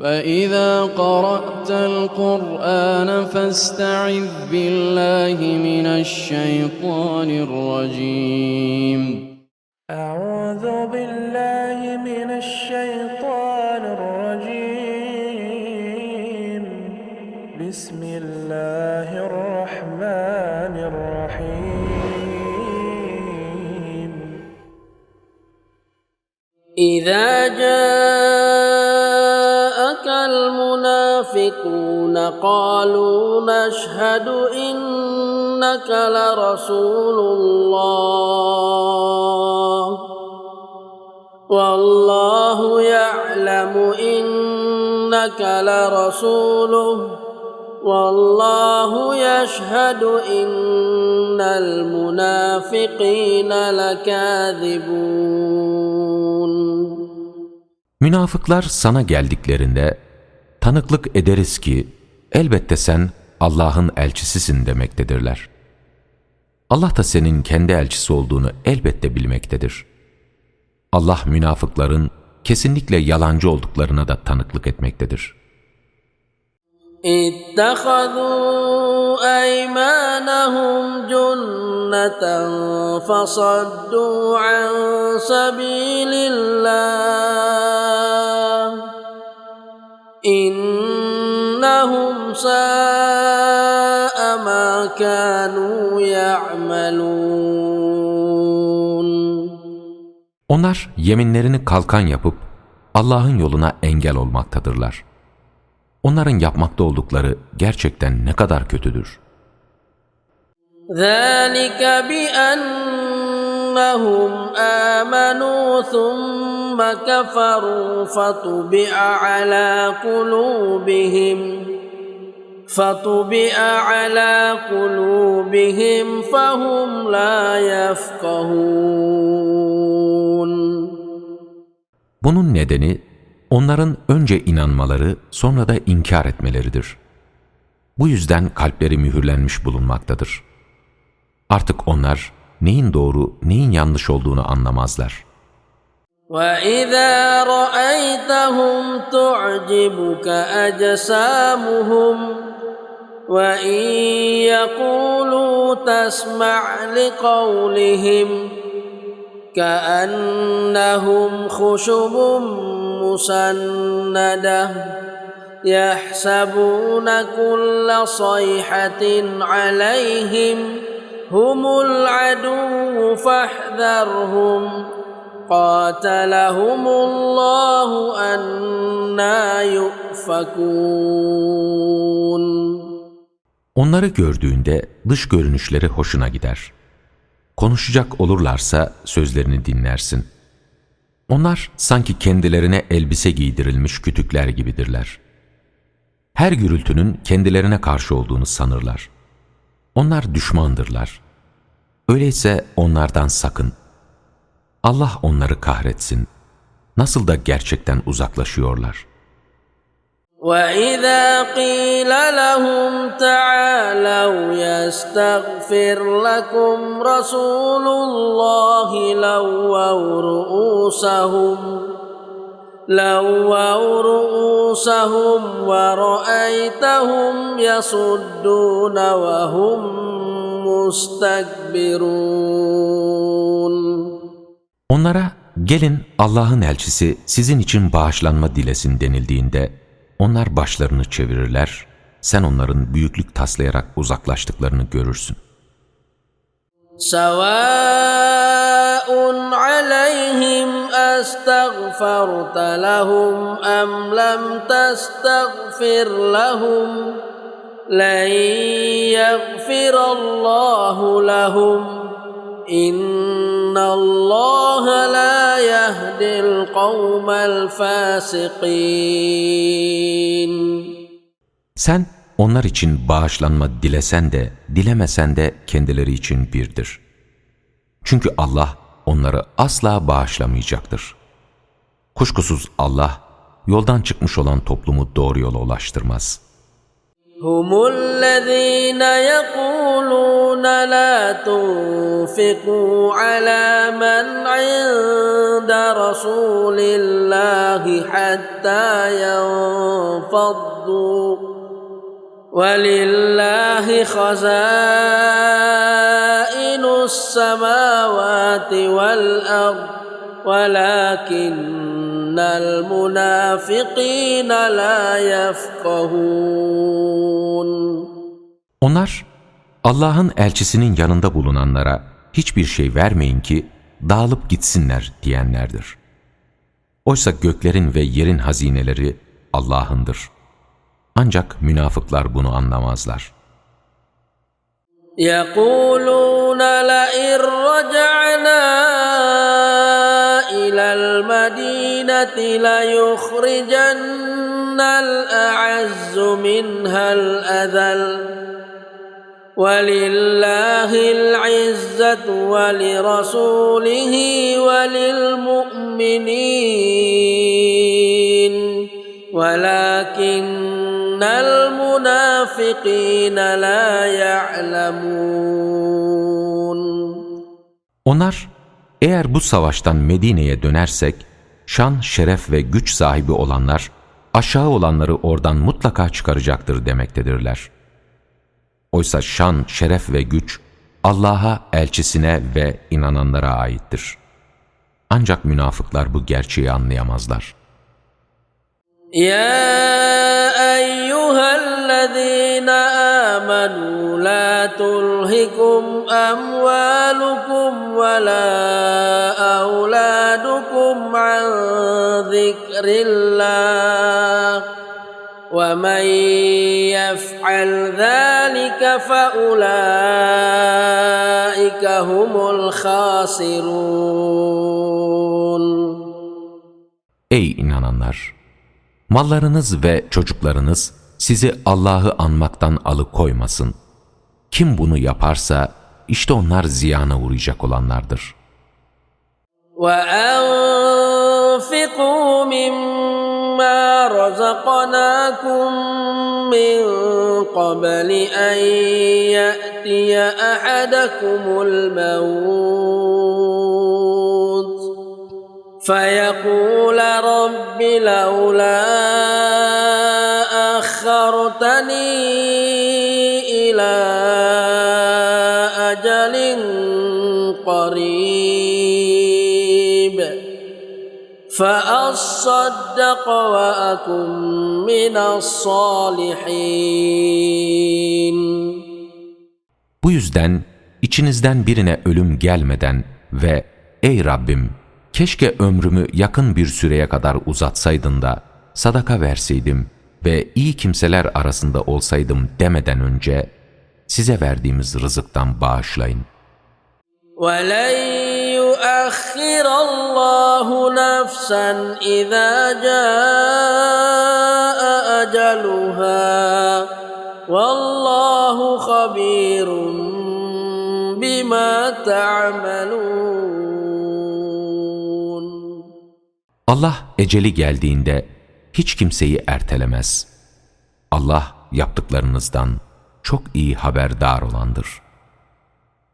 فإذا قرأت القرآن فاستعذ بالله من الشيطان الرجيم. أعوذ بالله من الشيطان الرجيم. بسم الله الرحمن الرحيم. إذا جاءك المنافقون قالوا نشهد إنك لرسول الله. والله يعلم إنك لرسوله. والله يشهد إن المنافقين لكاذبون. Münafıklar sana geldiklerinde tanıklık ederiz ki elbette sen Allah'ın elçisisin demektedirler. Allah da senin kendi elçisi olduğunu elbette bilmektedir. Allah münafıkların kesinlikle yalancı olduklarına da tanıklık etmektedir. اتخذوا أيمانهم جنة فصدوا عن سبيل الله إنهم ساء ما كانوا يعملون Onlar yeminlerini kalkan yapıp Allah'ın yoluna engel olmaktadırlar. Onların yapmakta oldukları gerçekten ne kadar kötüdür. ذلك بأنهم آمنوا ثم كفروا فطبع على قلوبهم فطبع على قلوبهم فهم لا يفقهون Bunun nedeni onların önce inanmaları sonra da inkar etmeleridir. Bu yüzden kalpleri mühürlenmiş bulunmaktadır. Artık onlar neyin doğru, neyin yanlış olduğunu anlamazlar. وإذا رأيتهم تعجبك أجسامهم وإن يقولوا تسمع لقولهم كأنهم خشب مسندة يحسبون كل صيحة عليهم هم العدو فاحذرهم قاتلهم الله أنا يؤفكون Onları gördüğünde dış görünüşleri hoşuna gider. Konuşacak olurlarsa sözlerini dinlersin. Onlar sanki kendilerine elbise giydirilmiş kütükler gibidirler. Her gürültünün kendilerine karşı olduğunu sanırlar. Onlar düşmandırlar. Öyleyse onlardan sakın. Allah onları kahretsin. Nasıl da gerçekten uzaklaşıyorlar. وإذا قيل لهم تعالوا يستغفر لكم رسول الله لووا رؤوسهم لووا رؤوسهم ورأيتهم يصدون وهم مستكبرون Onlara gelin Allah'ın elçisi sizin için bağışlanma dilesin denildiğinde onlar başlarını çevirirler, sen onların büyüklük taslayarak uzaklaştıklarını görürsün. سواء عليهم أستغفرت لهم أم لم تستغفر لهم لن يغفر الله لهم إن الله لا يهدي القوم الفاسقين Sen onlar için bağışlanma dilesen de dilemesen de kendileri için birdir. Çünkü Allah onları asla bağışlamayacaktır. Kuşkusuz Allah yoldan çıkmış olan toplumu doğru yola ulaştırmaz. هم الذين يقولون لا تنفقوا على من عند رسول الله حتى ينفقوا انفضوا ولله خزائن السماوات والأرض ولكن المنافقين لا يفقهون Onlar Allah'ın elçisinin yanında bulunanlara hiçbir şey vermeyin ki dağılıp gitsinler diyenlerdir. Oysa göklerin ve yerin hazineleri Allah'ındır. Ancak münafıklar bunu anlamazlar. يقولون لئن رجعنا إلى المدينة ليخرجن الأعز منها الأذل. ولله العزة ولرسوله وللمؤمنين. ولكن المنافقين لا يعلمون. Onlar eğer bu savaştan Medine'ye dönersek şan, şeref ve güç sahibi olanlar, aşağı olanları oradan mutlaka çıkaracaktır demektedirler. Oysa şan, şeref ve güç, Allah'a, elçisine ve inananlara aittir. Ancak münafıklar bu gerçeği anlayamazlar. Ya eyyühellezîne âmenû lâ tulhikum amvâlukum ve lâ اولادكم عن ذكر الله ومن يفعل ذلك فاولئك هم الخاسرون Ey inananlar! Mallarınız ve çocuklarınız sizi Allah'ı anmaktan alıkoymasın. Kim bunu yaparsa işte onlar ziyana uğrayacak olanlardır. وأنفقوا مما رزقناكم من قبل أن يأتي أحدكم الموت فيقول رب لولا أخرتني إلى أجل قريب فأصدق وأكن من الصالحين Bu yüzden içinizden birine ölüm gelmeden ve ''Ey Rabbim, keşke ömrümü yakın bir süreye kadar uzatsaydın da sadaka verseydim ve iyi kimseler arasında olsaydım demeden önce size verdiğimiz rızıktan bağışlayın. ولن يؤخر الله نفسا إذا جاء أجلها والله خبير بما تعملون Allah eceli geldiğinde hiç kimseyi ertelemez. Allah yaptıklarınızdan çok iyi haberdar olandır.''